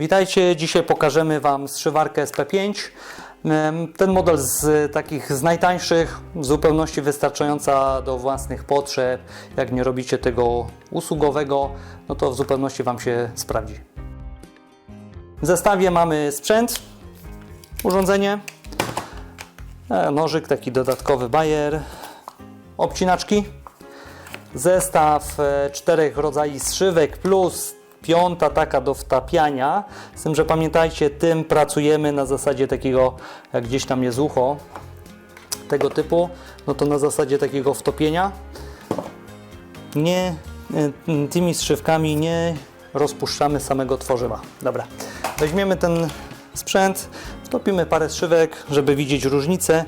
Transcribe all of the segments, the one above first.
Witajcie, dzisiaj pokażemy Wam zszywarkę SP5. Em, Ten model z takich z najtańszych, w zupełności wystarczająca do własnych potrzeb. Jak nie robicie tego usługowego, no to w zupełności Wam się sprawdzi. W zestawie mamy sprzęt, urządzenie, e, nożyk, taki dodatkowy bajer, obcinaczki, zestaw e, czterech rodzajów zszywek plus piąta taka do wtapiania. Z tym, że pamiętajcie, tym pracujemy na zasadzie takiego, jak gdzieś tam jest ucho tego typu, no to na zasadzie takiego wtopienia. Nie, e, tymi zszywkami nie rozpuszczamy samego tworzywa. Dobra, weźmiemy ten sprzęt, wtopimy parę szywek, żeby widzieć różnicę.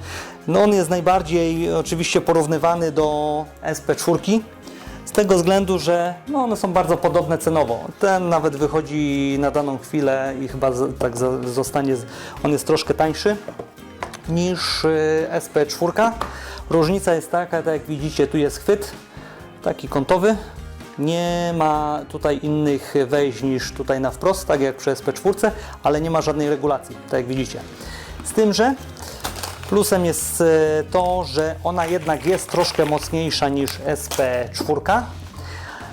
No on jest najbardziej oczywiście porównywany do SP4, z tego względu, że no one są bardzo podobne cenowo. Ten nawet wychodzi na daną chwilę i chyba tak zostanie, on jest troszkę tańszy niż y, SP4. Różnica jest taka, tak jak widzicie, tu jest chwyt, taki kątowy. Nie ma tutaj innych wejść niż tutaj na wprost, tak jak przy SP4, ale nie ma żadnej regulacji, tak jak widzicie. Z tym, że plusem jest e, to, że ona jednak jest troszkę mocniejsza niż SP4,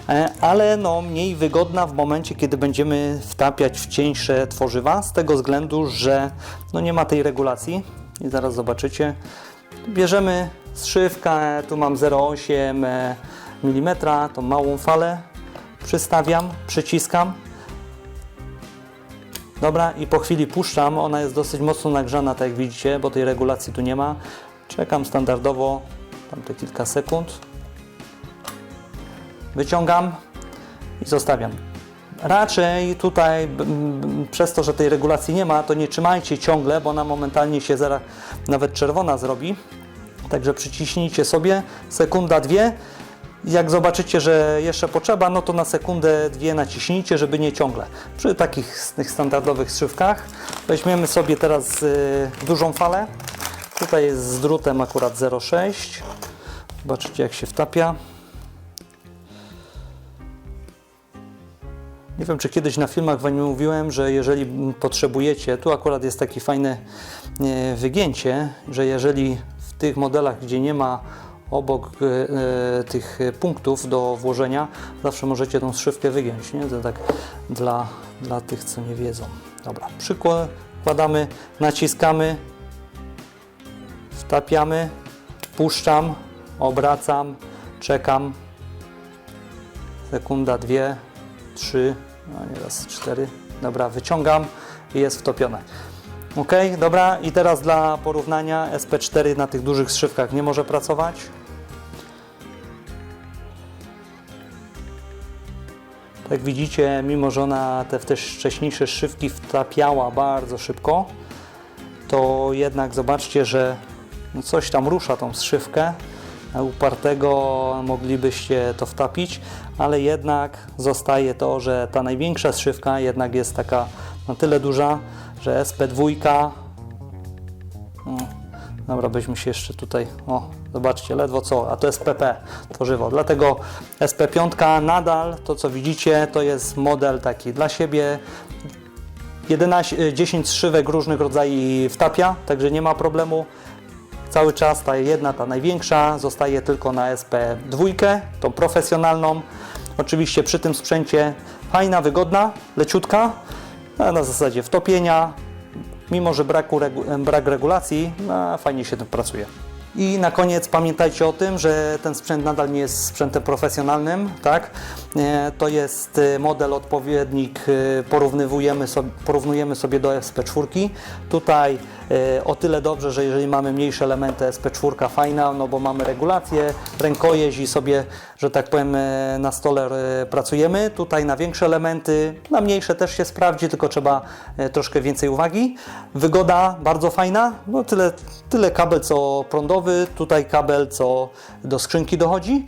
e, ale no mniej wygodna w momencie, kiedy będziemy wtapiać w cieńsze tworzywa, z tego względu, że no nie ma tej regulacji i zaraz zobaczycie. Bierzemy zszywkę, tu mam 0,8 mm, tą małą falę, przystawiam, przyciskam. Dobra, i po chwili puszczam, ona jest dosyć mocno nagrzana, tak jak widzicie, bo tej regulacji tu nie ma. Czekam standardowo, tam te kilka sekund. Wyciągam i zostawiam. Raczej tutaj, przez to, że tej regulacji nie ma, to nie trzymajcie ciągle, bo ona momentalnie się zaraz nawet czerwona zrobi. Także przyciśnijcie sobie sekunda, dwie. Jak zobaczycie, że jeszcze potrzeba, no to na sekundę, dwie naciśnijcie, żeby nie ciągle. Przy takich tych standardowych strzywkach weźmiemy sobie teraz y, dużą falę. Tutaj jest z drutem akurat 0,6. Zobaczycie jak się wtapia. Nie wiem, czy kiedyś na filmach Wam mówiłem, że jeżeli potrzebujecie, tu akurat jest takie fajne e, wygięcie, że jeżeli w tych modelach, gdzie nie ma obok e, e, tych punktów do włożenia, zawsze możecie tą szywkę wygiąć, nie? To tak dla, dla tych, co nie wiedzą. Dobra, przykładamy, naciskamy, wtapiamy, puszczam, obracam, czekam, sekunda, dwie, trzy, no nie raz, cztery. Dobra, wyciągam i jest wtopione. Ok, dobra, i teraz dla porównania SP4 na tych dużych zszywkach nie może pracować. Jak widzicie, mimo że ona te, te wcześniejsze szywki wtapiała bardzo szybko, to jednak zobaczcie, że no coś tam rusza tą zszywkę. Na Upartego moglibyście to wtapić, ale jednak zostaje to, że ta największa zszywka jednak jest taka na tyle duża, że SP2 no, Dobra, byśmy się jeszcze tutaj, o, zobaczcie, ledwo co, a to jest PP tworzywo. Dlatego SP5 nadal, to co widzicie, to jest model taki dla siebie. 11, 10 szywek różnych rodzajów wtapia, także nie ma problemu. Cały czas ta jedna, ta największa, zostaje tylko na SP2, tą profesjonalną. Oczywiście przy tym sprzęcie fajna, wygodna, leciutka, na zasadzie wtopienia, mimo że braku regu- brak regulacji, no, fajnie się tym pracuje. I na koniec pamiętajcie o tym, że ten sprzęt nadal nie jest sprzętem profesjonalnym, tak? E, To jest e, model odpowiednik, e, porównujemy sobie, porównujemy sobie do SP4. Tutaj o tyle dobrze, że jeżeli mamy mniejsze elementy SP4 fajna, no bo mamy regulację, rękojeść i sobie, że tak powiem, na stole pracujemy. Tutaj na większe elementy, na mniejsze też się sprawdzi, tylko trzeba troszkę więcej uwagi. Wygoda bardzo fajna, no tyle, tyle kabel co prądowy, tutaj kabel co do skrzynki dochodzi.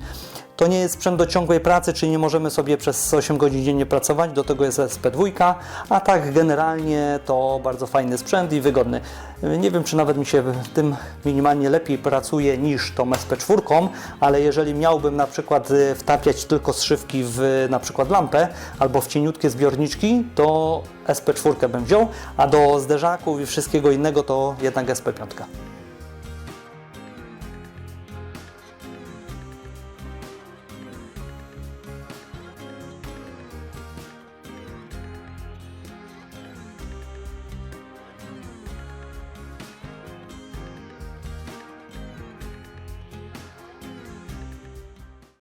To nie jest sprzęt do ciągłej pracy, czyli nie możemy sobie przez 8 godzin dziennie pracować, do tego jest SP2, a tak generalnie to bardzo fajny sprzęt i wygodny. Nie wiem, czy nawet mi się w tym minimalnie lepiej pracuje niż tą SP4, ale jeżeli miałbym na przykład y, wtapiać tylko zszywki w na przykład lampę albo w cieniutkie zbiorniczki, to SP4 bym wziął, a do zderzaków i wszystkiego innego to jednak SP5.